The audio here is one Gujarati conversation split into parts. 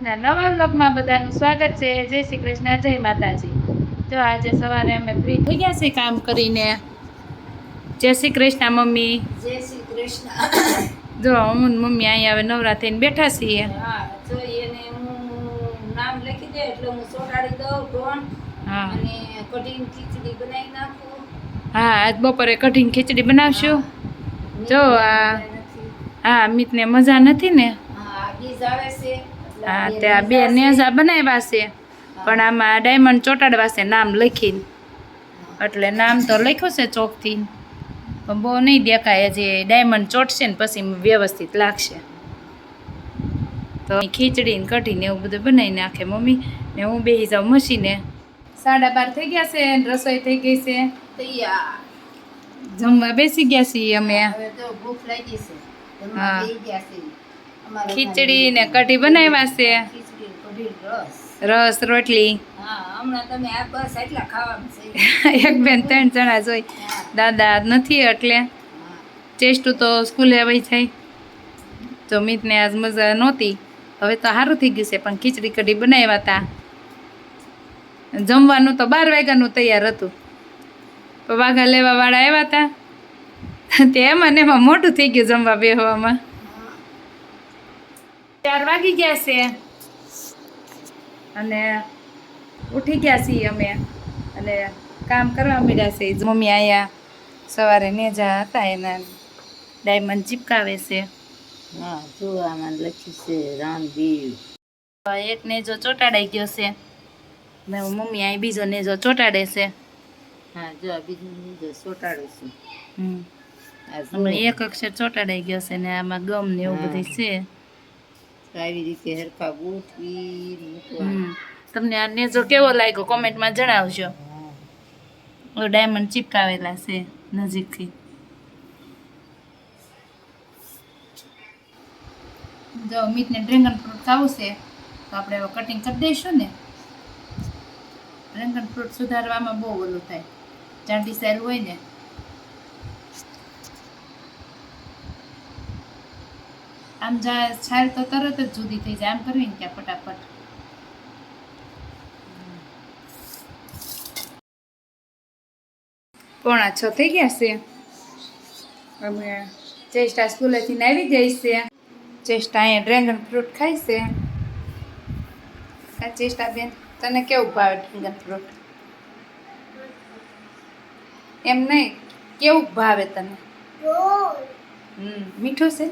ના નવા વ્લોગમાં બધાનું સ્વાગત છે. જય શ્રી કૃષ્ણ જય માતાજી. જો આજે સવારે અમે ફ્રી થઈ ગયા છે કામ કરીને. જય શ્રી કૃષ્ણ મમ્મી. જય શ્રી કૃષ્ણ. જો હું મમ્મી અહીંયા હવે નવરા થઈને બેઠા છીએ. હા જો એને હું નામ લખી દે એટલે હું સોટાડી દઉં ટોન હા. અને કઢીન ખીચડી બનાવી નાખું. હા આજ બપોરે કઢીન ખીચડી બનાવશું. જો આ હા અમિતને મજા નથી ને? હા બીજ આવે છે. હા ત્યાં બે નેઝા બનાવ્યા છે. પણ આમાં ડાયમંડ ચોટાડવા છે નામ લખીને. એટલે નામ તો લખ્યું છે ચોકથી. પણ બહુ નહીં દેખાય જે ડાયમંડ ચોટશે ને પછી વ્યવસ્થિત લાગશે. તો ખીચડી ને કઢી એવું બધું બનાવી નાખે મમ્મી ને હું બેસી જાઉં મશીને. સાડા બાર થઈ ગયા છે રસોઈ થઈ ગઈ છે. જમવા બેસી ગયા છીએ અમે. ભૂખ લાગી છે. હા. ખીચડી ને કઢી બનાવ્યા છે. રસ. રોટલી. એક બેન ત્રણ જણા જોઈ દાદા નથી એટલે. ચેસ્ટુ ચેસ્ટું તો સ્કૂલે વહી જાય. તો મીતને આજ મજા નહોતી. હવે તો સારું થઈ ગયું છે પણ ખીચડી કઢી બનાવ્યા હતા જમવાનું તો બાર વાગ્યાનું તૈયાર હતું. તો વાઘા લેવાવાળા આવ્યા હતા તે એમાં ને એમાં મોટું થઈ ગયું જમવા બેહવામાં. ચાર વાગી ગયા છે. અને ઉઠી ગયા છીએ અમે. અને કામ કરવા મળ્યા છે. મમ્મી આયા સવારે નેજા હતા એના ડાયમંડ ચીપકાવે છે. હા જોવામાં લખી છે રામદેવ. એક નેજો ચોટાડાઈ ગયો છે. ને મમ્મી અહીં બીજો નેજો ચોટાડે છે. હા જો બીજું બીજું સોટાડું છે. હમ. એક અક્ષર ચોટાડાઈ ગયો છે ને આમાં ગમ ને એવું બધું છે. આવી રીતે હરખા ગોઠવી તમને આ નેજો કેવો લાગ્યો? કોમેન્ટમાં જણાવજો. ડાયમંડ ચીપકાવેલા છે નજીકથી. જો અમિતને ડ્રેગન ફ્રૂટ ખાવું છે તો આપણે હવે કટિંગ કરી દઈશું ને. ડ્રેગન ફ્રૂટ સુધારવામાં બહુ ઓલું થાય. ચાંદી સાઈલ હોય ને. આમ જા છાલ તો તરત જ જુદી થઈ જાય. આમ કરવી ને ત્યાં ફટાફટ. પોણા છ થઈ ગયા છે. અમે ચેસ્ટા સ્કૂલેથી આવી ગઈ છે. ચેસ્ટા અહીંયા ડ્રેગન ફ્રૂટ ખાય છે. આ ચેસ્ટા બેન તને કેવું ભાવે ડ્રેગન ફ્રૂટ? એમ નહીં કેવું ભાવે તને? હમ મીઠું છે?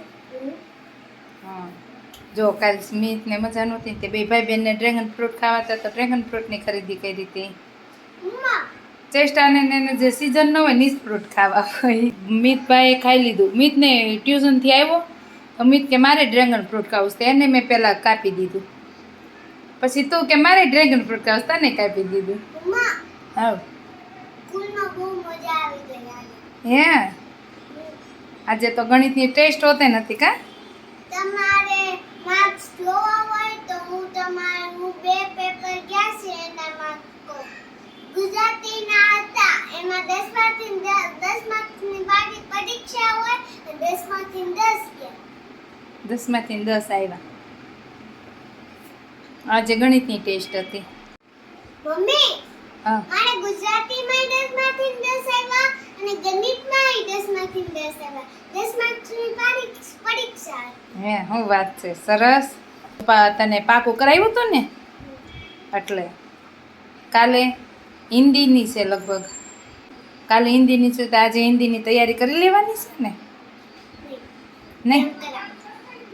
હા. જો કાલ સ્મિતને મજા નહોતી તે બે ભાઈ બહેનને ડ્રેગન ફ્રૂટ ખાવા હતા તો ડ્રેગન ફ્રૂટની ખરીદી કરી હતી. ચેસ્ટાને ને એને જે સિઝન ન હોય નીચ ફ્રૂટ ખાવા હોય. મિતભાઈએ ખાઈ લીધું. મિતને ટ્યુશનથી આવ્યો. તો મિત કે મારે ડ્રેગન ફ્રૂટ ખાવું છે. એને મેં પહેલાં કાપી દીધું. પછી તું કે મારે ડ્રેગન ફ્રૂટ ખાવું તને કાપી દીધું. હા. હે? આજે તો ગણિતની ટેસ્ટ હોતે નથી કા? તમારે માર્ક્સ જોવા હોય તો હું તમારું બે પેપર ગયા છે એના માર્ક્સ કહું. ગુજરાતીના હતા એમાં દસમાંથી દસ માર્ક્સની પરીક્ષા હોય તો દસમાંથી દસ ગયા દસમાંથી દસ આવ્યા આજે ગણિતની ટેસ્ટ હતી. મમ્મી હા. મારે ગુજરાતીમાં દસ અને ગણિતમાં દસમાંથી દસ આવ્યા દસ માર્ક્સની પરીક્ષ-. હે શું વાત છે સરસ. તને પાકું કરાવ્યું હતું ને? એટલે. કાલે હિન્દીની છે લગભગ. કાલે હિન્દીની છે તો આજે હિન્દીની તૈયારી કરી લેવાની છે ને? નહીં.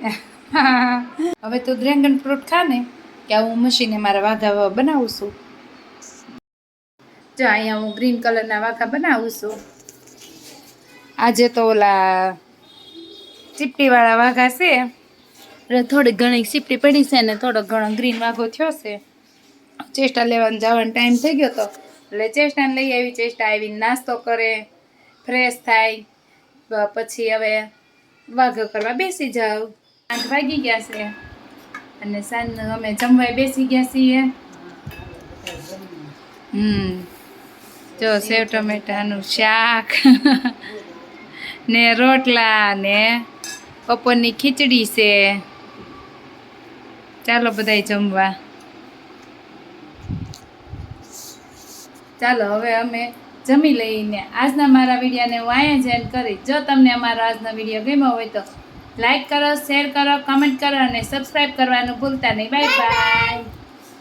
હવે તો ડ્રેગન ફ્રૂટ ખા ને કે હું મશીને મારા વાઘા બનાવું છું. જો અહીંયા હું ગ્રીન કલરના વાઘા બનાવું છું. આજે તો ઓલા ચીપટીવાળા વાઘા છે. થોડી ઘણી ચીપટી પડી છે ને થોડો ઘણો ગ્રીન વાઘો થયો છે. ચેસ્ટા લેવાનો જવાનો ટાઈમ થઈ ગયો તો. એટલે ચેસ્ટાને લઈ આવી ચેસ્ટા આવીને નાસ્તો કરે ફ્રેશ થાય. પછી હવે વાઘો કરવા બેસી જાવ આઠ વાગી ગયા છે. અને સાંજનું અમે જમવાય બેસી ગયા છીએ. હમ. જો સેવ ટમેટાનું શાક. ને રોટલા ને બપોરની ખીચડી છે. ચાલો બધાય જમવા. ચાલો હવે અમે જમી લઈને આજના મારા વિડીયોને હું અહીંયા જ એન્ડ કરી જો તમને અમારો આજનો વીડિયો ગમ્યો હોય તો લાઈક કરો શેર કરો કમેન્ટ કરો અને સબસ્ક્રાઈબ કરવાનું ભૂલતા નહીં. Bye bye